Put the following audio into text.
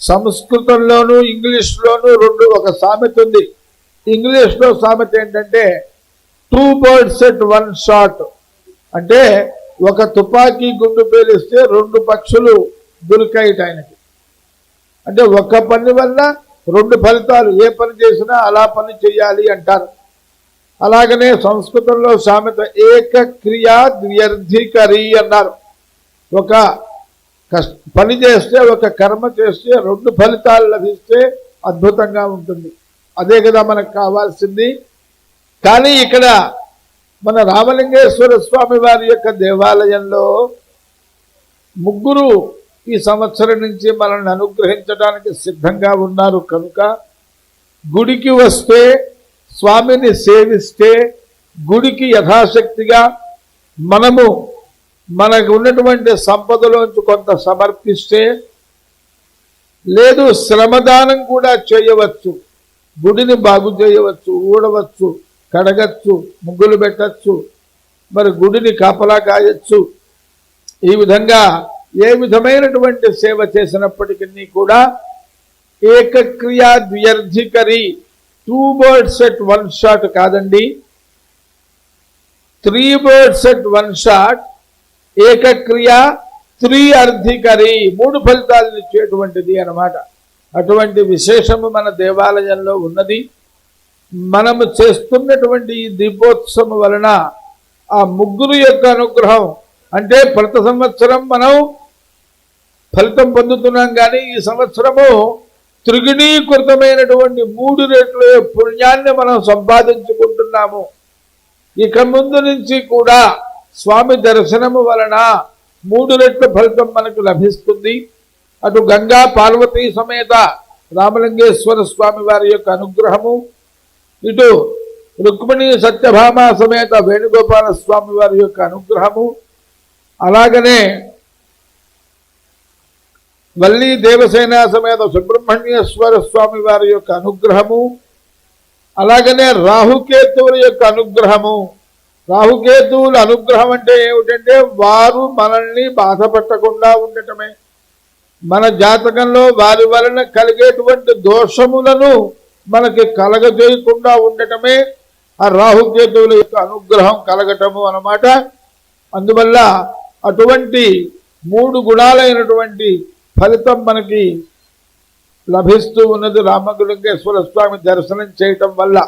సంస్కృతంలోను ఇంగ్లీష్లోను రెండు ఒక సామెత ఉంది. ఇంగ్లీష్లో సామెత ఏంటంటే two birds at one shot అంటే ఒక తుపాకీ గుండు పేలిస్తే రెండు పక్షులు దొరికాయిట ఆయనకి. అంటే ఒక పని వల్ల రెండు ఫలితాలు ఏ పని చేసినా అలా పని చేయాలి అంటారు. అలాగనే సంస్కృతంలో సామెత ఏక క్రియా ద్వ్యర్థికరి అన్నారు. ఒక కష్ట పని చేస్తే ఒక కర్మ చేస్తే రెండు ఫలితాలు లభిస్తే అద్భుతంగా ఉంటుంది. అదే కదా మనకు కావాల్సింది. కానీ ఇక్కడ మన రామలింగేశ్వర స్వామి వారి యొక్క దేవాలయంలో ముగ్గురు ఈ సంవత్సరం నుంచి మనల్ని అనుగ్రహించడానికి సిద్ధంగా ఉన్నారు. కనుక గుడికి వస్తే స్వామిని సేవిస్తే గుడికి యథాశక్తిగా మనము మనకు ఉన్నటువంటి సంపదలోంచి కొంత సమర్పిస్తే లేదు శ్రమదానం కూడా చేయవచ్చు. గుడిని బాగు చేయవచ్చు ఊడవచ్చు కడగచ్చు ముగ్గులు పెట్టచ్చు మరి గుడిని కాపలా కాయచ్చు. ఈ విధంగా ఏ విధమైనటువంటి సేవ చేసినప్పటికీ కూడా ఏకక్రియా ద్వ్యర్థికరి two birds at one shot కాదండి. Three birds at one shot ఏకక్రియ త్రీ అర్థికరి మూడు ఫలితాలను ఇచ్చేటువంటిది అన్నమాట. అటువంటి విశేషము మన దేవాలయంలో ఉన్నది. మనము చేస్తున్నటువంటి ఈ దీపోత్సవం వలన ఆ ముగ్గురు యొక్క అనుగ్రహం అంటే ప్రతి సంవత్సరం మనం ఫలితం పొందుతున్నాం కానీ ఈ సంవత్సరము త్రిగుణీకృతమైనటువంటి మూడు రెట్ల పుణ్యాన్ని మనం సంపాదించుకుంటున్నాము. ఇక ముందు నుంచి కూడా స్వామి దర్శనము వలన మూడు రెట్ల ఫలితం మనకు లభిస్తుంది. అటు గంగా పార్వతీ సమేత రామలింగేశ్వర స్వామి వారి యొక్క అనుగ్రహము. ఇటు రుక్మిణి సత్యభామ సమేత వేణుగోపాల స్వామి వారి యొక్క అనుగ్రహము. అలాగనే వల్లీ దేవసేన సమేత సుబ్రహ్మణ్యేశ్వర స్వామి వారి యొక్క అనుగ్రహము. అలాగనే రాహుకేతువుల యొక్క అనుగ్రహము. రాహుకేతువుల అనుగ్రహం అంటే ఏమిటంటే వారు మనల్ని బాధపెట్టకుండా ఉండటమే. మన జాతకంలో వారి వలన కలిగేటువంటి దోషములను మనకి కలగజేయకుండా ఉండటమే ఆ రాహుకేతువుల యొక్క అనుగ్రహం కలగటము అన్నమాట. అందువల్ల అటువంటి మూడు గుణాలైనటువంటి ఫలితం మనకి లభిస్తూ ఉన్నది రామగులింగేశ్వర స్వామి దర్శనం చేయటం వల్ల.